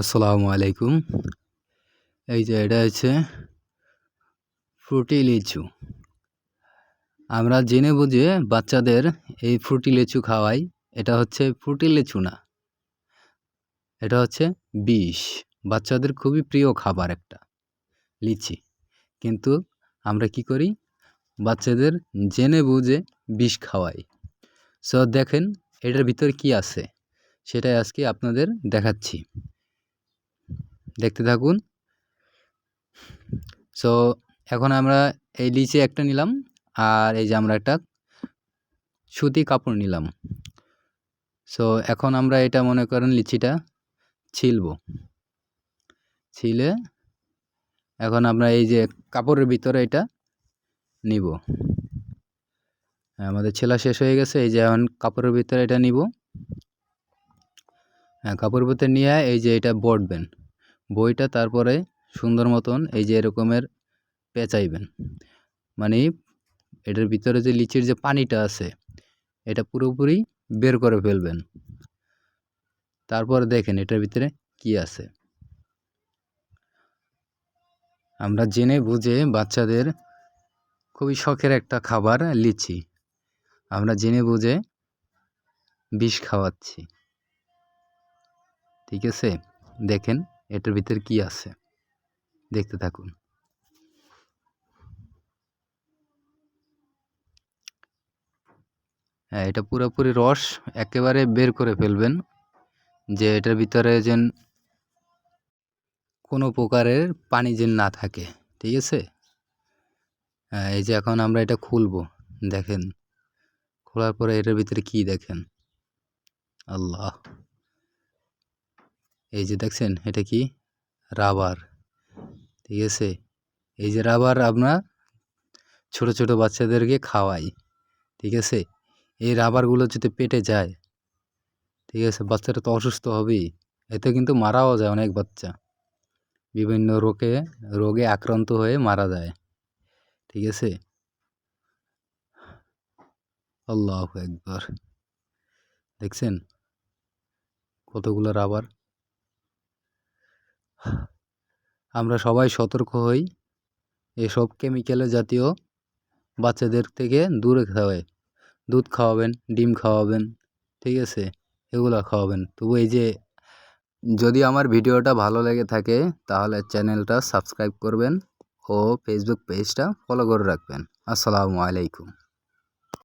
আসসালামু আলাইকুম। এই যে এটা হচ্ছে ফ্রুটি লিচু। আমরা জেনে বুঝে বাচ্চাদের এই ফ্রুটি লিচু খাওয়াই, এটা হচ্ছে ফ্রুটি লিচু না। এটা হচ্ছে বিষ। বাচ্চাদের খুবই প্রিয় খাবার একটা, লিচি। কিন্তু আমরা কি করি? বাচ্চাদের জেনে বুঝে বিষ খাওয়াই। সো দেখেন, এটার ভিতরে কি আছে? সেটাই আজকে আপনাদের দেখাচ্ছি। দেখতে থাকুন। সো এখন আমরা এই লিচি একটা নিলাম আর এই যে আমরা একটা সুতি কাপড় নিলাম। সো এখন আমরা এটা মনে করেন লিচিটা ছিলব। ছিলে এখন আমরা এই যে কাপড়ের ভিতরে এটা নিব। আমাদের ছেলা শেষ হয়ে গেছে, এই যে এখন কাপড়ের ভিতরে এটা নিব। হ্যাঁ কাপড়ের ভিতরে নিয়ে এই যে এটা বটবেন। বইটা তারপরে সুন্দর মতন এই যে এরকমের পেঁচাইবেন। মানে এটার ভিতরে যে লিচির যে পানিটা আছে, এটা পুরোপুরি বের করে ফেলবেন। তারপর দেখেন এটার ভিতরে কি আছে। আমরা জেনে বুঝে বাচ্চাদের খুবই শখের একটা খাবার লিচি। আমরা জেনে বুঝে বিষ খাওয়াচ্ছি। ঠিক আছে? দেখেন এটার ভিতরে কি আছে? দেখতে থাকুন। হ্যাঁ এটা পুরোপুরি রস একেবারে বের করে ফেলবেন যে এটার ভিতরে যেন কোনো প্রকারের পানি যেন না থাকে, ঠিক আছে? হ্যাঁ এই যে এখন আমরা এটা খুলব, দেখেন। খোলার পরে এটার ভিতরে কি দেখেন? আল্লাহ! এই যে দেখছেন, এটা কি? রাবার। ঠিক আছে? এই যে রাবার আমরা ছোট ছোট বাচ্চাদেরকে খাওয়াই। ঠিক আছে? এই রাবারগুলো যদি পেটে যায়, ঠিক আছে, বাচ্চাটা তো অসুস্থ হবেই। এতে কিন্তু মারাও যায় অনেক বাচ্চা। বিভিন্ন রোগে রোগে আক্রান্ত হয়ে মারা যায়। ঠিক আছে? আল্লাহ একবার দেখছেন? কতগুলো রাবার? আমরা সবাই সতর্ক হই। এসব কেমিক্যালের জাতীয় বাচ্চাদের থেকে দূরে খাওয়াই দুধ খাওয়াবেন, ডিম খাওয়াবেন, ঠিক আছে? এগুলো খাওয়াবেন। তবু এই যে যদি আমার ভিডিওটা ভালো লেগে থাকে, তাহলে চ্যানেলটা সাবস্ক্রাইব করবেন ও ফেসবুক পেজটা ফলো করে রাখবেন। আসসালামু আলাইকুম।